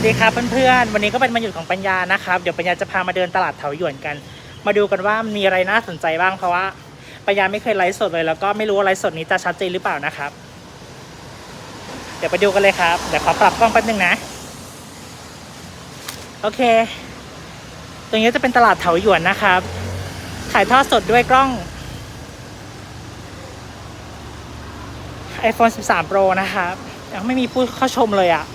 วัสดีครับเพื่อนๆ วันนี้ก็เป็นวันหยุดของปัญญานะครับ เดี๋ยวปัญญาจะพามาเดินตลาดเถาหยวนกัน มาดูกันว่ามีอะไรน่าสนใจบ้างเพราะว่าปัญญาไม่เคยไลฟ์สดเลย แล้วก็ไม่รู้ว่าไลฟ์สดนี้จะชัดเจนหรือเปล่านะครับ เดี๋ยวไปดูกันเลยครับ เดี๋ยวขอปรับกล้องแป๊บนึงนะ โอเค ตรงนี้จะเป็นตลาดเถาหยวนนะครับถ่ายทอดสดด้วยกล้อง iPhone 13 Pro นะครับ ยังไม่มีผู้เข้าชมเลยอะ่ะ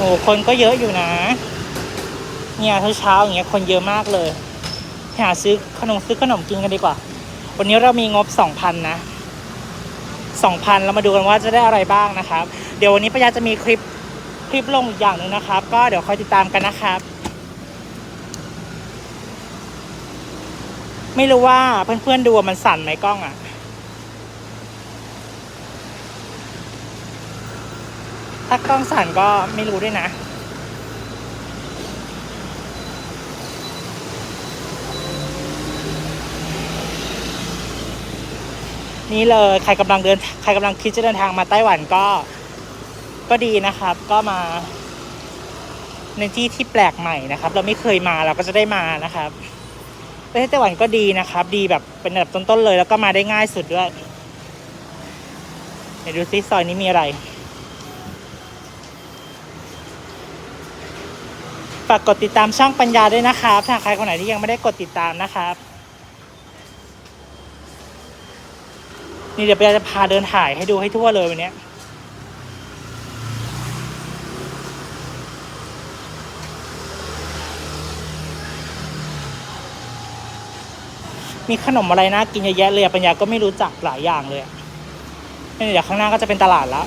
โอ้คนก็เยอะอยู่นะ เนี่ยเช้าๆอย่างเงี้ยคนเยอะมากเลยหาซื้อขนมซื้อขนมกินกันดีกว่า วันนี้เรามีงบสองพันนะสองพันเรามาดูกันว่าจะได้อะไรบ้างนะครับ เดี๋ยววันนี้ปัญญาจะมีคลิปคลิปลงอีกอย่างหนึ่งนะครับ ก็เดี๋ยวคอยติดตามกันนะครับ ไม่รู้ว่าเพื่อนๆดูมันสั่นไหมกล้องอะ่ะ ถ้ากล้องสั่นก็ไม่รู้ด้วยนะ นี่เลยใครกำลังเดินใครกำลังคิดจะเดินทางมาไต้หวันก็ก็ดีนะครับ ก็มา ในที่ที่แปลกใหม่นะครับ เราไม่เคยมาเราก็จะได้มานะครับประเทศไต้หวันก็ดีนะครับ ดีแบบเป็นแบบต้นๆเลย แล้วก็มาได้ง่ายสุดด้วยเดี๋ยวดูซิซอยนี้มีอะไร ฝากกดติดตามช่องปัญญาด้วยนะครับถ้าใครคนไหนที่ยังไม่ได้กดติดตามนะครับ นี่เดี๋ยวปัญญาจะพาเดินถ่ายให้ดูให้ทั่วเลยวันนี้มีขนมอะไรนะกินเยอะแยะเลยปัญญาก็ไม่รู้จักหลายอย่างเลยนี่เดี๋ยวข้างหน้าก็จะเป็นตลาดแล้ว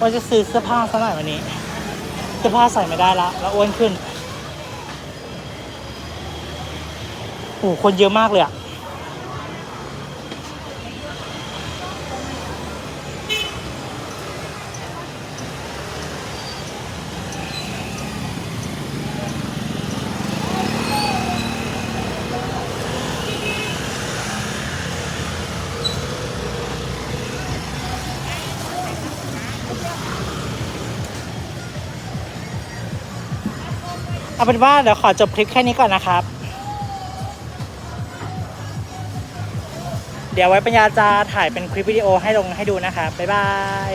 ว่าจะซื้อเสื้อผ้าซะหน่อยวันนี้ เสื้อผ้าใส่ไม่ได้ละแล้วอ้วนขึ้นโอ้โหคนเยอะมากเลยอะ เอาเป็นว่าเดี๋ยวขอจบคลิปแค่นี้ก่อนนะครับ เดี๋ยวไว้ปัญญาจะถ่ายเป็นคลิปวิดีโอให้ลงให้ดูนะครับบ๊ายบาย